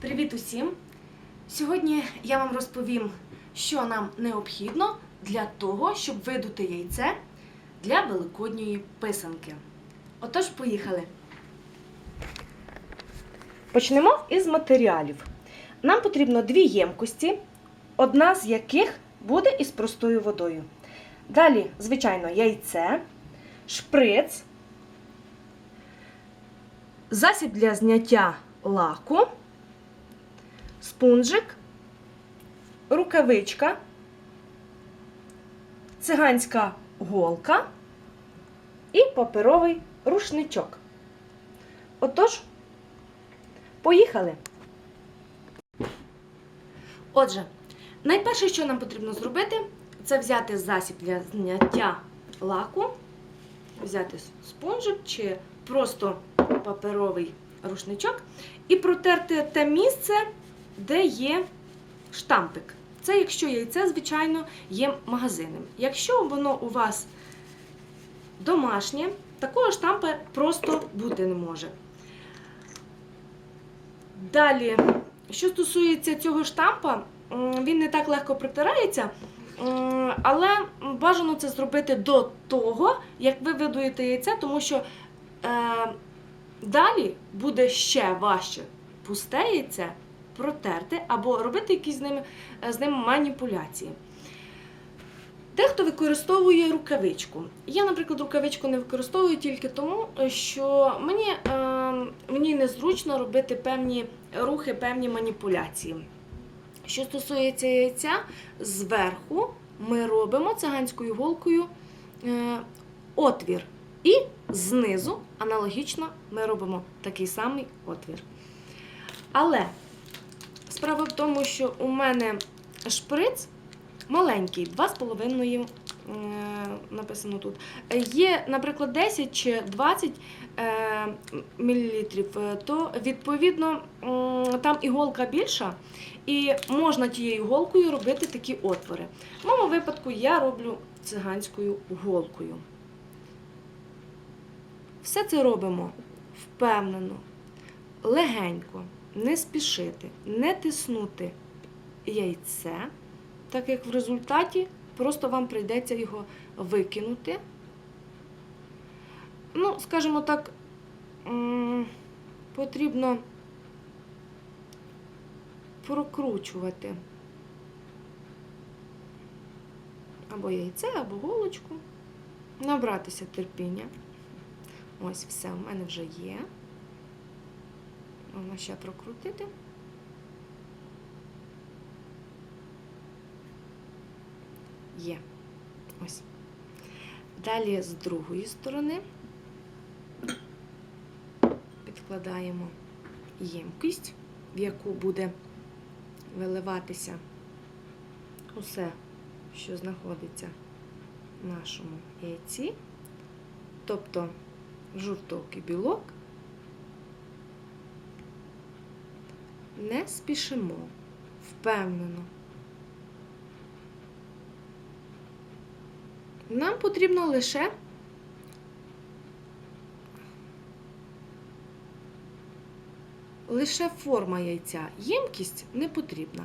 Привіт усім! Сьогодні я вам розповім, що нам необхідно для того, щоб видути яйце для великодньої писанки. Отож, поїхали. Почнемо із матеріалів. Нам потрібно дві ємкості, одна з яких буде із простою водою. Далі, звичайно, яйце, шприц, засіб для зняття лаку, спунжик, рукавичка, циганська голка і паперовий рушничок. Отож, поїхали. Отже, найперше, що нам потрібно зробити, це взяти засіб для зняття лаку, взяти спонжик чи просто паперовий рушничок і протерти те місце, де є штампик. Це якщо яйце, звичайно, є магазинним. Якщо воно у вас домашнє, такого штампа просто бути не може. Далі, що стосується цього штампа, він не так легко притирається, м, але бажано це зробити до того, як ви видуєте яйце, тому що е, далі буде ще важче пусте яйце протерти або робити якісь з ними, е, з ним маніпуляції. Дехто використовує рукавичку. Я, наприклад, рукавичку не використовую тільки тому, що мені е, мені незручно робити певні рухи, певні маніпуляції. Що стосується яйця, зверху ми робимо циганською голкою е, отвір. І знизу аналогічно ми робимо такий самий отвір. Але справа в тому, що у мене шприц маленький, 2,5 е, написано тут. Є, наприклад, 10 чи 20 е, мілілітрів, е, то відповідно там іголка більша, і можна тією голкою робити такі отвори. В моєму випадку я роблю циганською голкою. Все це робимо впевнено, легенько, не спішити, не тиснути яйце, так як в результаті просто вам прийдеться його викинути. Ну, скажімо так, потрібно прокручувати або яйце, або голочку, набратися терпіння. Ось все, у мене вже є. Можна ще прокрутити. Є. Ось. Далі з другої сторони підкладаємо ємкість, в яку буде виливатися усе, що знаходиться в нашому яйці, тобто жовток і білок. Не спішимо, впевнено. Нам потрібно лише лише форма яйця. Ємкість не потрібна.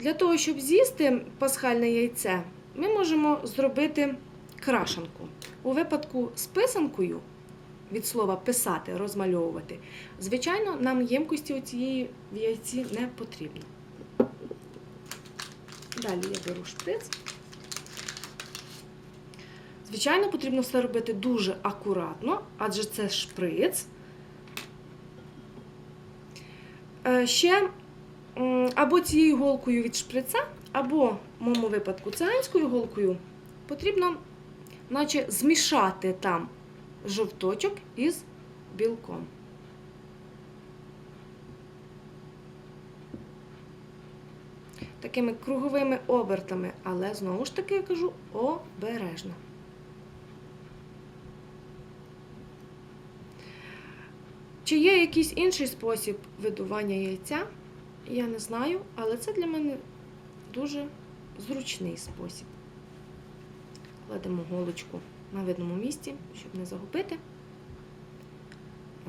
Для того, щоб з'їсти пасхальне яйце, ми можемо зробити крашенку. У випадку з писанкою, від слова писати, розмальовувати, звичайно, нам ємкості цієї в яйці не потрібно. Далі я беру шприц. Звичайно, потрібно все робити дуже акуратно, адже це шприц. Е, Ще або цією голкою від шприца, або, в моєму випадку, циганською голкою потрібно наче змішати там жовточок із білком. Такими круговими обертами, але знову ж таки я кажу обережно. Чи є якийсь інший спосіб видування яйця? Я не знаю, але це для мене дуже зручний спосіб. Кладемо голочку на видному місці, щоб не загубити.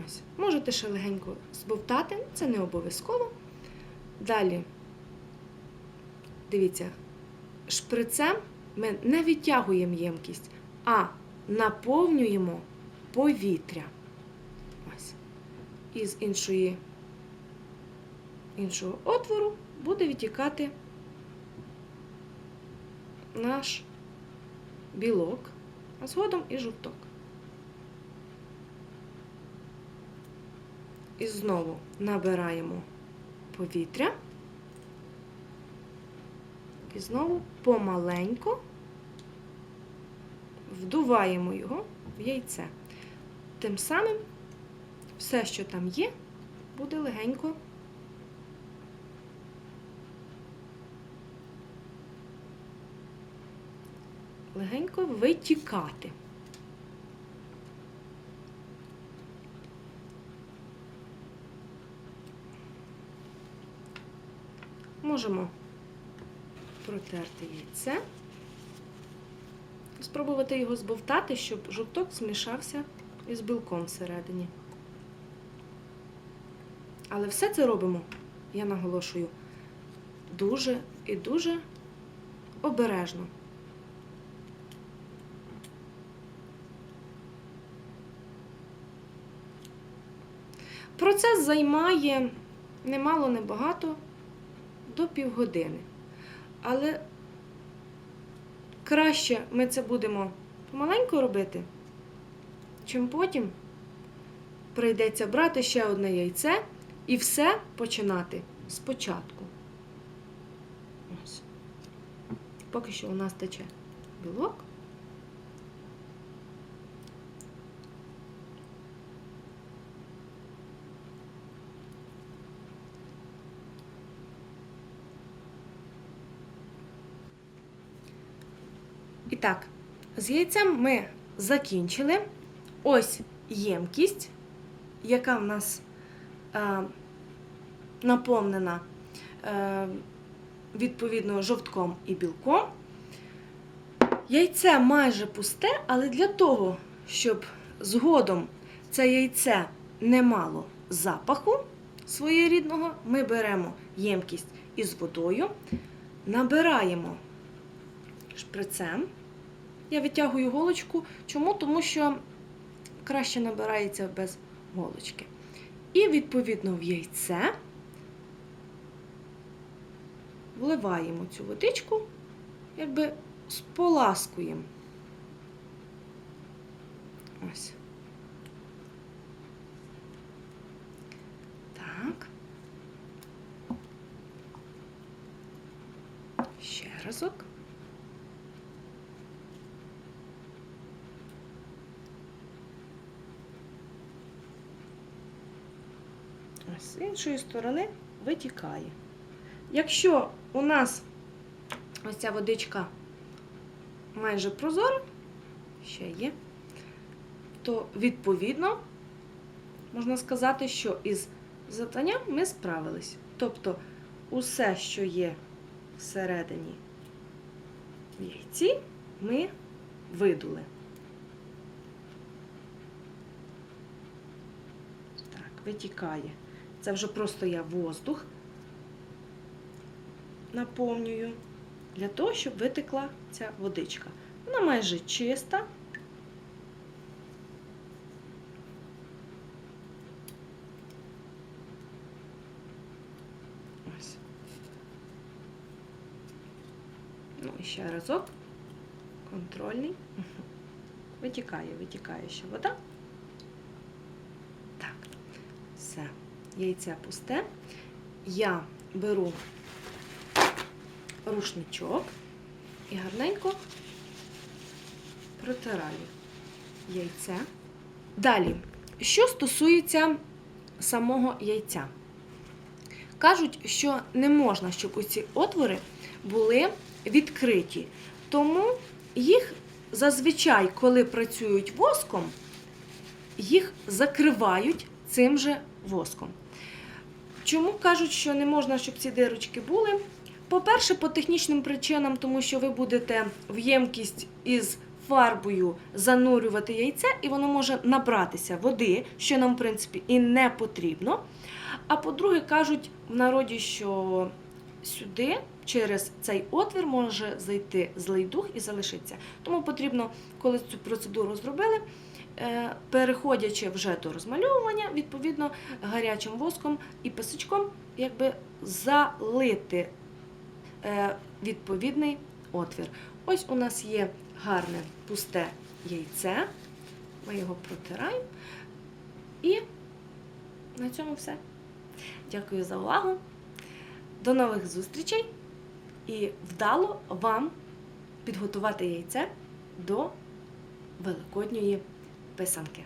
Ось. Можете ще легенько збовтати, це не обов'язково. Далі, дивіться, шприцем ми не відтягуємо ємкість, а наповнюємо повітря. Ось. І з іншої, іншого отвору буде відтікати наш білок, а згодом і жовток. І знову набираємо повітря. І знову помаленько вдуваємо його в яйце. Тим самим все, що там є, буде легенько легенько витікати. Можемо протерти яйце, спробувати його збовтати, щоб жовток змішався із білком всередині. Але все це робимо, я наголошую, дуже і дуже обережно. Процес займає немало, небагато до півгодини. Але краще ми це будемо помаленьку робити, чим потім прийдеться брати ще одне яйце і все починати спочатку. Ось. Поки що у нас тече білок. Так, з яйцем ми закінчили. Ось ємкість, яка в нас е, наповнена е, відповідно жовтком і білком. Яйце майже пусте, але для того, щоб згодом це яйце не мало запаху своєрідного, ми беремо ємкість із водою, набираємо шприцем. Я витягую голочку. Чому? Тому що краще набирається без голочки. І, відповідно, в яйце вливаємо цю водичку, якби споласкуємо. Ось. Так. Ще разок. З іншої сторони витікає. Якщо у нас ось ця водичка майже прозора, ще є, то відповідно можна сказати, що із завданням ми справились. Тобто усе, що є всередині в яйці, ми видули. Витікає. Це вже просто я воздух наповнюю для того, щоб витекла ця водичка. Вона майже чиста. Ось. Ну, і ще разок. Контрольний. Витікає, витікає ще вода. Так, все. Яйце пусте. Я беру рушничок і гарненько протираю яйце. Далі, що стосується самого яйця, кажуть, що не можна, щоб оці отвори були відкриті. Тому їх зазвичай, коли працюють воском, їх закривають цим же воском. Чому кажуть, що не можна, щоб ці дирочки були? По-перше, по технічним причинам, тому що ви будете в ємкість із фарбою занурювати яйце, і воно може набратися води, що нам, в принципі, і не потрібно. А по-друге, кажуть в народі, що сюди через цей отвір може зайти злий дух і залишитися. Тому потрібно, коли цю процедуру зробили, переходячи вже до розмальовування, відповідно гарячим воском і писачком, якби залити е, відповідний отвір. Ось у нас є гарне пусте яйце. Ми його протираємо. І на цьому все. Дякую за увагу. До нових зустрічей і вдало вам підготувати яйце до великодньої Բեսանկե